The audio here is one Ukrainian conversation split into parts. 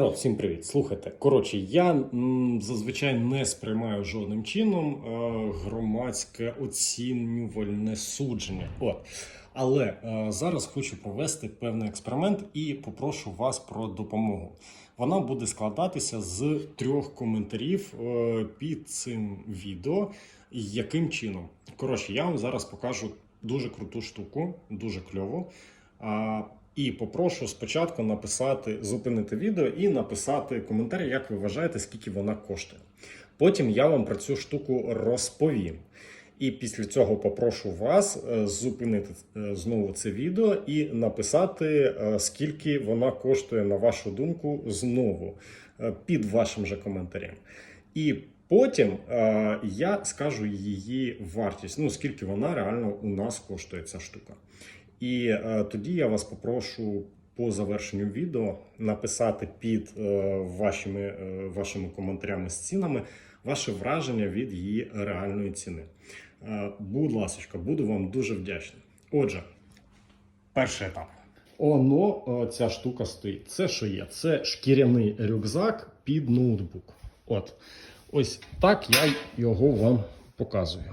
Народ, всім привіт. Слухайте, коротше, я м, зазвичай не сприймаю жодним чином е, громадське оцінювальне судження. От. Але е, зараз хочу провести певний експеримент і попрошу вас про допомогу. Вона буде складатися з трьох коментарів е, під цим відео. Яким чином? Коротше, я вам зараз покажу дуже круту штуку, дуже кльову. А, і попрошу спочатку написати, зупинити відео і написати коментар, як ви вважаєте, скільки вона коштує. Потім я вам про цю штуку розповім. І після цього попрошу вас е, зупинити е, знову це відео і написати, е, скільки вона коштує, на вашу думку, знову під вашим же коментарем. І потім е, я скажу її вартість, ну скільки вона реально у нас коштує ця штука. І е, тоді я вас попрошу по завершенню відео написати під е, вашими, е, вашими коментарями з цінами ваше враження від її реальної ціни. Е, будь ласка, буду вам дуже вдячний. Отже, перший етап. Оно е, ця штука стоїть. Це що є? Це шкіряний рюкзак під ноутбук. От. Ось так я його вам показую.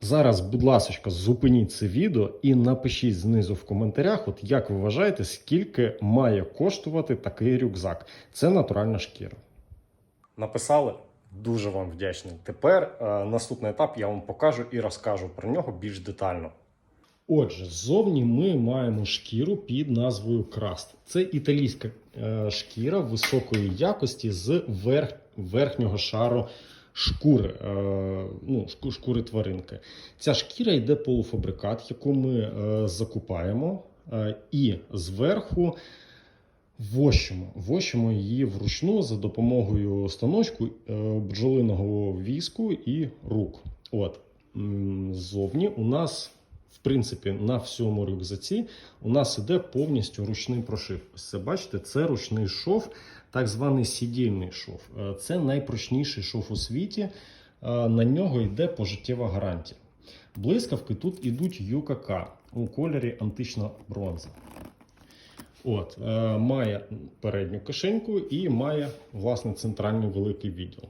Зараз, будь ласка, зупиніть це відео і напишіть знизу в коментарях, от як ви вважаєте, скільки має коштувати такий рюкзак. Це натуральна шкіра. Написали? Дуже вам вдячний. Тепер е, наступний етап я вам покажу і розкажу про нього більш детально. Отже, ззовні ми маємо шкіру під назвою Краст. Це італійська е, шкіра високої якості з верх, верхнього шару шкури, е, ну, шкури тваринки. Ця шкіра йде полуфабрикат, яку ми е, закупаємо, е, і зверху вощимо. Вощимо її вручну за допомогою станочку е, бджолиного віску і рук. От М, ззовні у нас. В принципі, на всьому рюкзаці у нас іде повністю ручний прошив. Ось це бачите, це ручний шов, так званий сідільний шов. Це найпрочніший шов у світі. На нього йде пожиттєва гарантія. Блискавки тут ідуть ЮКК у кольорі антична бронза. От, е, має передню кишеньку і має власне центральний великий відділ.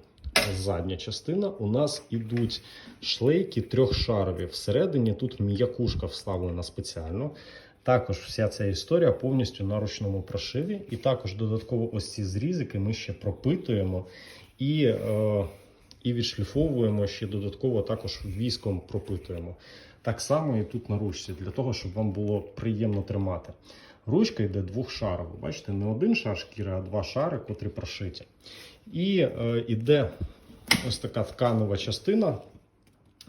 Задня частина у нас ідуть шлейки трьохшарові. Всередині тут м'якушка вставлена спеціально. Також вся ця історія повністю на ручному прошиві. І також додатково ось ці зрізики ми ще пропитуємо і, е, і відшліфовуємо ще додатково також віском пропитуємо. Так само і тут на ручці, для того, щоб вам було приємно тримати. Ручка йде двохшарова. Бачите, не один шар шкіри, а два шари, котрі прошиті. І е, іде ось така тканова частина.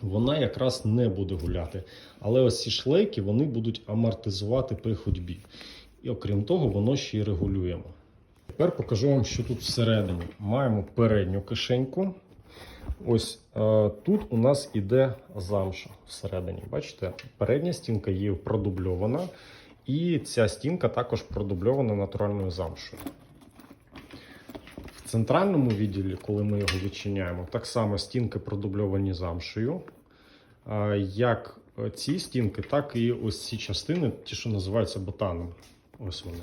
Вона якраз не буде гуляти. Але ось ці шлейки вони будуть амортизувати при ходьбі. І окрім того, воно ще й регулюємо. Тепер покажу вам, що тут всередині. Маємо передню кишеньку. Ось е, тут у нас іде замша всередині. Бачите, передня стінка є продубльована, і ця стінка також продубльована натуральною замшою. В центральному відділі, коли ми його відчиняємо, так само стінки продубльовані замшею. А, Як ці стінки, так і ось ці частини, ті, що називаються ботаном. Ось вони.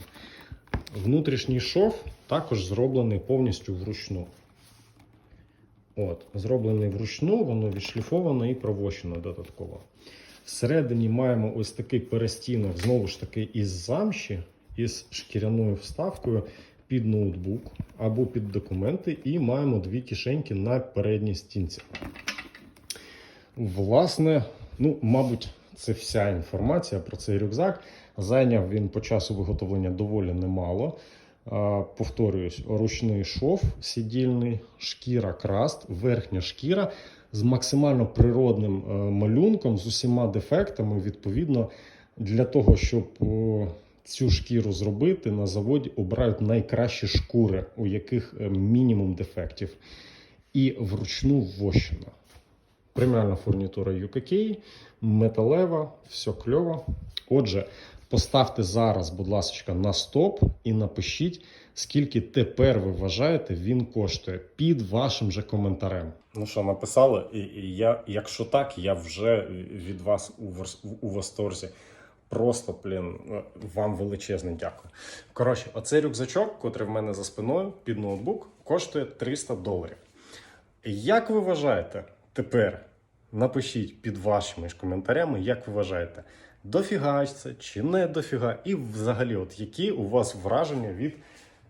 Внутрішній шов також зроблений повністю вручну. От, зроблений вручну, воно відшліфовано і провощено додатково. Всередині маємо ось такий перестінок, знову ж таки, із замші, із шкіряною вставкою під ноутбук або під документи, і маємо дві кишеньки на передній стінці. Власне, ну, мабуть, це вся інформація про цей рюкзак. Зайняв він по часу виготовлення доволі немало. А, Повторююсь, ручний шов, сідільний, шкіра краст, верхня шкіра з максимально природним е, малюнком, з усіма дефектами. Відповідно, для того, щоб цю шкіру зробити, на заводі обирають найкращі шкури, у яких е, мінімум дефектів, і вручну вощена. Преміальна фурнітура UKK, металева, все кльово. Отже, поставте зараз, будь ласка, на стоп і напишіть, скільки тепер ви вважаєте він коштує під вашим же коментарем. Ну що, написали? І, і я, якщо так, я вже від вас у, у восторзі. Просто, блін, вам величезне дякую. Коротше, оцей рюкзачок, котрий в мене за спиною під ноутбук, коштує 300 доларів. Як ви вважаєте тепер? Напишіть під вашими ж коментарями, як ви вважаєте, дофіга це чи не дофіга, і взагалі, от які у вас враження від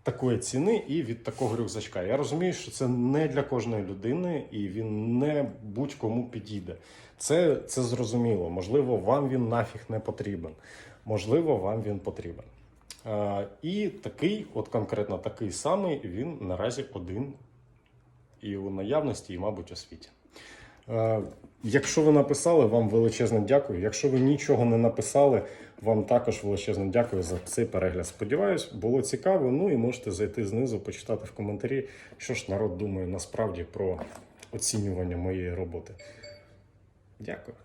такої ціни і від такого рюкзачка. Я розумію, що це не для кожної людини, і він не будь-кому підійде. Це, це зрозуміло. Можливо, вам він нафіг не потрібен. Можливо, вам він потрібен. Е, і такий, от конкретно такий самий, він наразі один і у наявності, і, мабуть, у світі. Е, Якщо ви написали, вам величезне дякую. Якщо ви нічого не написали, вам також величезне дякую за цей перегляд. Сподіваюсь, було цікаво. Ну і можете зайти знизу, почитати в коментарі, що ж народ думає насправді про оцінювання моєї роботи. Дякую.